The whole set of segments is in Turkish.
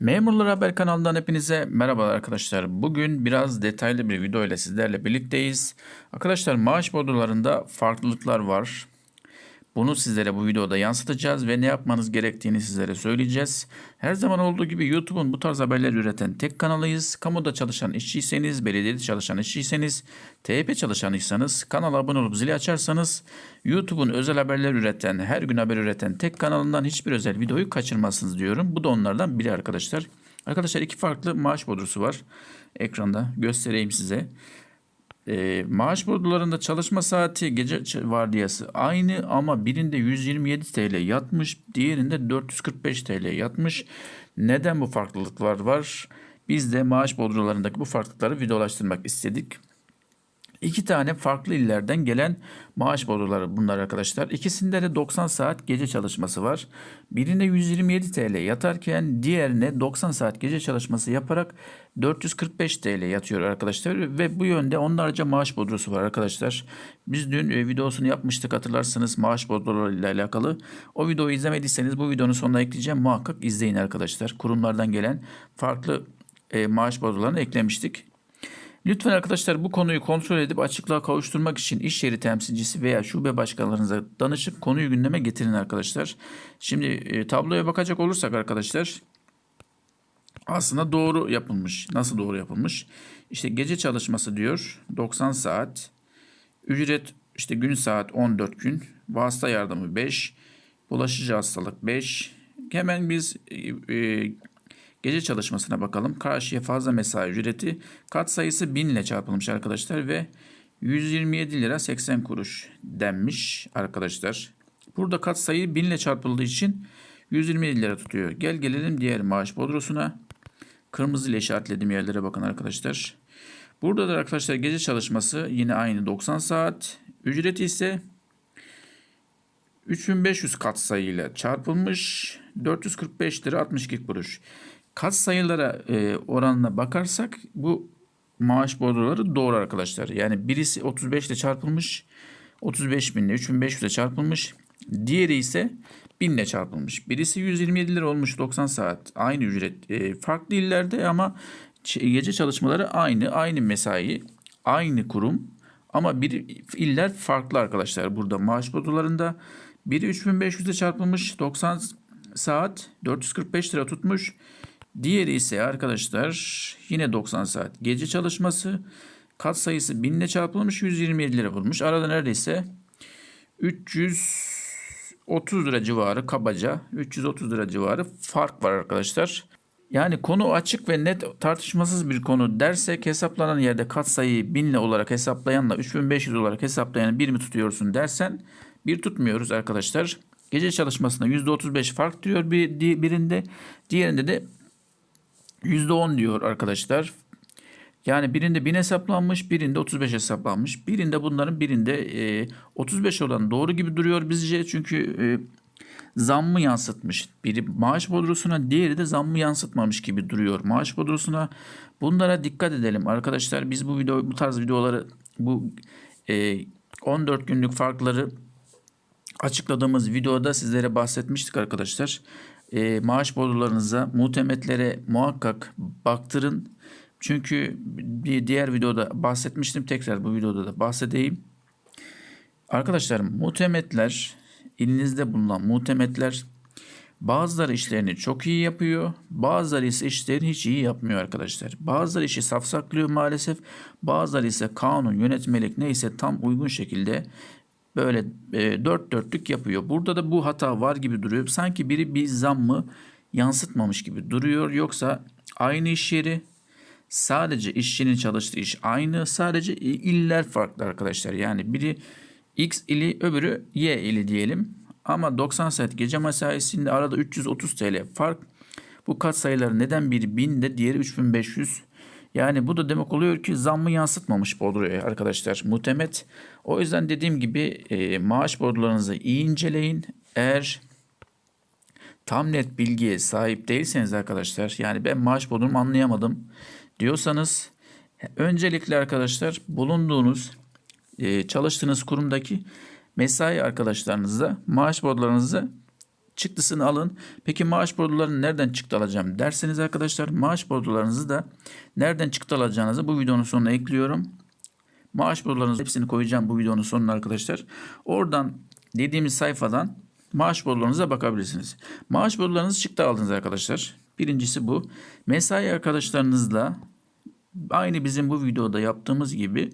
Memurlar Haber kanalından hepinize merhabalar arkadaşlar. Bugün biraz detaylı bir video ile sizlerle birlikteyiz. Arkadaşlar maaş bodolarında farklılıklar var. Bunu sizlere bu videoda yansıtacağız ve ne yapmanız gerektiğini sizlere söyleyeceğiz. Her zaman olduğu gibi YouTube'un bu tarz haberler üreten tek kanalıyız. Kamuda çalışan işçiyseniz, belediyede çalışan işçiyseniz, TYP çalışanıysanız, kanala abone olup zili açarsanız YouTube'un özel haberler üreten, her gün haber üreten tek kanalından hiçbir özel videoyu kaçırmazsınız diyorum. Bu da onlardan biri arkadaşlar. Arkadaşlar iki farklı maaş bodrusu var. Ekranda göstereyim size. E, maaş bodolarında çalışma saati gece vardiyası aynı ama birinde 127 TL yatmış, diğerinde 445 TL yatmış. Neden bu farklılıklar var? Biz de maaş bodrolarındaki bu farklılıkları videolaştırmak istedik. İki tane farklı illerden gelen maaş bodoları bunlar arkadaşlar. İkisinde de 90 saat gece çalışması var. Birine 127 TL yatarken diğerine 90 saat gece çalışması yaparak 445 TL yatıyor arkadaşlar. Ve bu yönde onlarca maaş bodrosu var arkadaşlar. Biz dün e, videosunu yapmıştık hatırlarsanız maaş bodroları ile alakalı. O videoyu izlemediyseniz bu videonun sonuna ekleyeceğim. Muhakkak izleyin arkadaşlar. Kurumlardan gelen farklı e, maaş bodrolarını eklemiştik. Lütfen arkadaşlar bu konuyu kontrol edip açıklığa kavuşturmak için iş yeri temsilcisi veya şube başkanlarınıza danışıp konuyu gündeme getirin arkadaşlar. Şimdi e, tabloya bakacak olursak arkadaşlar aslında doğru yapılmış. Nasıl doğru yapılmış? İşte gece çalışması diyor 90 saat. Ücret işte gün saat 14 gün. Vasıta yardımı 5. Bulaşıcı hastalık 5. Hemen biz e, e, Gece çalışmasına bakalım. Karşıya fazla mesai ücreti kat sayısı 1000 ile çarpılmış arkadaşlar ve 127 lira 80 kuruş denmiş arkadaşlar. Burada kat sayı 1000 ile çarpıldığı için 127 lira tutuyor. Gel gelelim diğer maaş bodrosuna. Kırmızı ile işaretlediğim yerlere bakın arkadaşlar. Burada da arkadaşlar gece çalışması yine aynı 90 saat. Ücreti ise 3500 kat sayıyla çarpılmış 445 lira 62 kuruş. Kat sayılara e, oranına bakarsak bu maaş bordroları doğru arkadaşlar. Yani birisi 35 ile çarpılmış 35 bin ile 3500 ile çarpılmış. Diğeri ise 1000 ile çarpılmış. Birisi 127 lira olmuş 90 saat. Aynı ücret. E, farklı illerde ama gece çalışmaları aynı. Aynı mesai. Aynı kurum. Ama bir iller farklı arkadaşlar. Burada maaş bordrolarında biri 3500 ile çarpılmış 90 saat 445 lira tutmuş. Diğeri ise arkadaşlar yine 90 saat gece çalışması kat sayısı 1000 ile çarpılmış 127 lira bulmuş. Arada neredeyse 330 lira civarı kabaca 330 lira civarı fark var arkadaşlar. Yani konu açık ve net tartışmasız bir konu dersek hesaplanan yerde katsayıyı 1000 ile olarak hesaplayanla 3500 olarak hesaplayan bir mi tutuyorsun dersen bir tutmuyoruz arkadaşlar. Gece çalışmasında %35 fark diyor bir, birinde diğerinde de %10 diyor arkadaşlar. Yani birinde 1000 hesaplanmış, birinde 35 hesaplanmış. Birinde bunların birinde e, 35 olan doğru gibi duruyor bizce. Çünkü e, zammı yansıtmış. Biri maaş bodrosuna, diğeri de zammı yansıtmamış gibi duruyor maaş bodrosuna. Bunlara dikkat edelim arkadaşlar. Biz bu video bu tarz videoları bu e, 14 günlük farkları açıkladığımız videoda sizlere bahsetmiştik arkadaşlar. E, maaş bodrolarınıza, muhtemetlere muhakkak baktırın. Çünkü bir diğer videoda bahsetmiştim. Tekrar bu videoda da bahsedeyim. Arkadaşlar muhtemetler, elinizde bulunan muhtemetler bazıları işlerini çok iyi yapıyor. Bazıları ise işlerini hiç iyi yapmıyor arkadaşlar. Bazıları işi safsaklıyor maalesef. Bazıları ise kanun, yönetmelik neyse tam uygun şekilde böyle e, dört dörtlük yapıyor. Burada da bu hata var gibi duruyor. Sanki biri bir zammı yansıtmamış gibi duruyor. Yoksa aynı iş yeri sadece işçinin çalıştığı iş aynı. Sadece iller farklı arkadaşlar. Yani biri X ili öbürü Y ili diyelim. Ama 90 saat gece mesaisinde arada 330 TL fark. Bu kat sayıları neden biri 1000 de diğeri 3500. Yani bu da demek oluyor ki zammı yansıtmamış bordroya arkadaşlar muhtemet. O yüzden dediğim gibi e, maaş bordrolarınızı iyi inceleyin. Eğer tam net bilgiye sahip değilseniz arkadaşlar yani ben maaş bordromu anlayamadım diyorsanız öncelikle arkadaşlar bulunduğunuz e, çalıştığınız kurumdaki mesai arkadaşlarınızla maaş bordrolarınızı çıktısını alın. Peki maaş bordrolarını nereden çıktı alacağım derseniz arkadaşlar maaş bordrolarınızı da nereden çıktı alacağınızı bu videonun sonuna ekliyorum. Maaş bordrolarınızın hepsini koyacağım bu videonun sonuna arkadaşlar. Oradan dediğimiz sayfadan maaş bordrolarınıza bakabilirsiniz. Maaş bordrolarınızı çıktı aldınız arkadaşlar. Birincisi bu. Mesai arkadaşlarınızla aynı bizim bu videoda yaptığımız gibi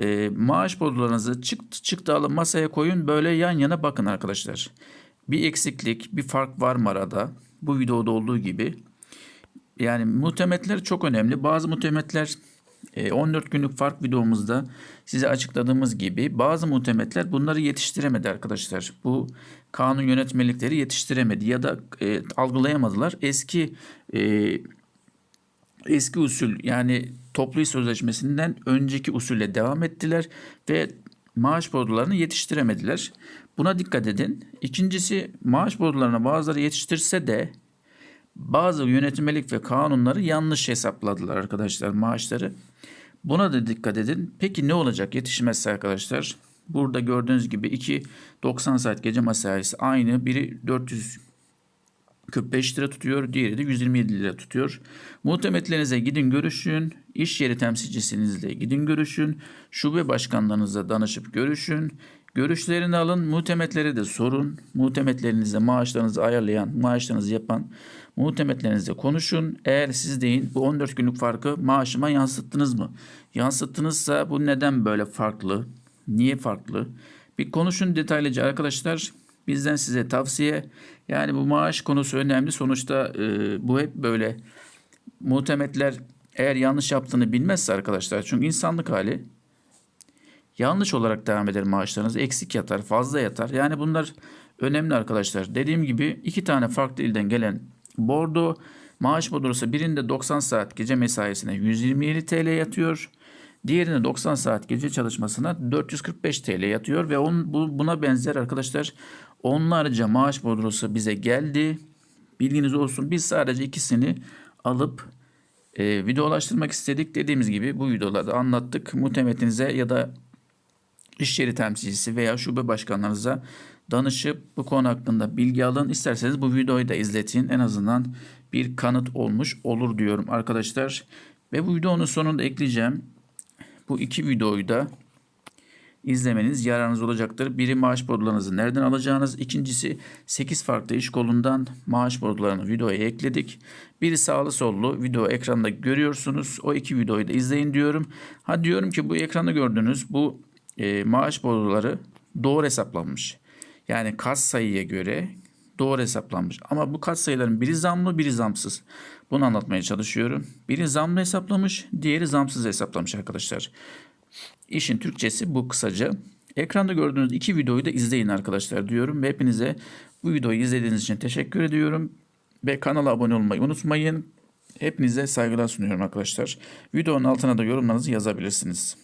e, maaş bordrolarınızı çıktı çıktı alın masaya koyun böyle yan yana bakın arkadaşlar. Bir eksiklik, bir fark var mı arada? Bu videoda olduğu gibi. Yani muhtemetler çok önemli. Bazı muhtemetler e, 14 günlük fark videomuzda size açıkladığımız gibi bazı muhtemetler bunları yetiştiremedi arkadaşlar. Bu kanun yönetmelikleri yetiştiremedi ya da e, algılayamadılar. Eski e, eski usul yani toplu iş sözleşmesinden önceki usulle devam ettiler ve maaş bordrolarını yetiştiremediler. Buna dikkat edin. İkincisi maaş bordrolarına bazıları yetiştirse de bazı yönetmelik ve kanunları yanlış hesapladılar arkadaşlar maaşları. Buna da dikkat edin. Peki ne olacak yetişmezse arkadaşlar? Burada gördüğünüz gibi iki 90 saat gece mesaisi aynı. Biri 445 lira tutuyor, diğeri de 127 lira tutuyor. Muhtemetlerinize gidin görüşün, iş yeri temsilcisinizle gidin görüşün, şube başkanlarınızla danışıp görüşün. Görüşlerini alın, muhtemetleri de sorun. Muhtemetlerinizle maaşlarınızı ayarlayan, maaşlarınızı yapan muhtemetlerinizle konuşun. Eğer siz deyin bu 14 günlük farkı maaşıma yansıttınız mı? Yansıttınızsa bu neden böyle farklı? Niye farklı? Bir konuşun detaylıca arkadaşlar. Bizden size tavsiye. Yani bu maaş konusu önemli. Sonuçta e, bu hep böyle muhtemetler eğer yanlış yaptığını bilmezse arkadaşlar. Çünkü insanlık hali yanlış olarak devam eder maaşlarınız. Eksik yatar, fazla yatar. Yani bunlar önemli arkadaşlar. Dediğim gibi iki tane farklı ilden gelen bordo maaş bordrosu birinde 90 saat gece mesaisine 127 TL yatıyor. Diğerinde 90 saat gece çalışmasına 445 TL yatıyor ve on, bu, buna benzer arkadaşlar onlarca maaş bordrosu bize geldi. Bilginiz olsun biz sadece ikisini alıp e, videolaştırmak istedik. Dediğimiz gibi bu videolarda anlattık. Muhtemetinize ya da iş yeri temsilcisi veya şube başkanlarınıza danışıp bu konu hakkında bilgi alın. İsterseniz bu videoyu da izletin. En azından bir kanıt olmuş olur diyorum arkadaşlar. Ve bu videonun sonunda ekleyeceğim. Bu iki videoyu da izlemeniz yararınız olacaktır. Biri maaş bordrolarınızı nereden alacağınız. İkincisi 8 farklı iş kolundan maaş bordrolarını videoya ekledik. Biri sağlı sollu video ekranda görüyorsunuz. O iki videoyu da izleyin diyorum. Ha diyorum ki bu ekranda gördüğünüz bu e, maaş bordroları doğru hesaplanmış. Yani kat sayıya göre doğru hesaplanmış. Ama bu kat sayıların biri zamlı biri zamsız. Bunu anlatmaya çalışıyorum. Biri zamlı hesaplamış, diğeri zamsız hesaplamış arkadaşlar. İşin Türkçesi bu kısaca. Ekranda gördüğünüz iki videoyu da izleyin arkadaşlar diyorum. Ve hepinize bu videoyu izlediğiniz için teşekkür ediyorum. Ve kanala abone olmayı unutmayın. Hepinize saygılar sunuyorum arkadaşlar. Videonun altına da yorumlarınızı yazabilirsiniz.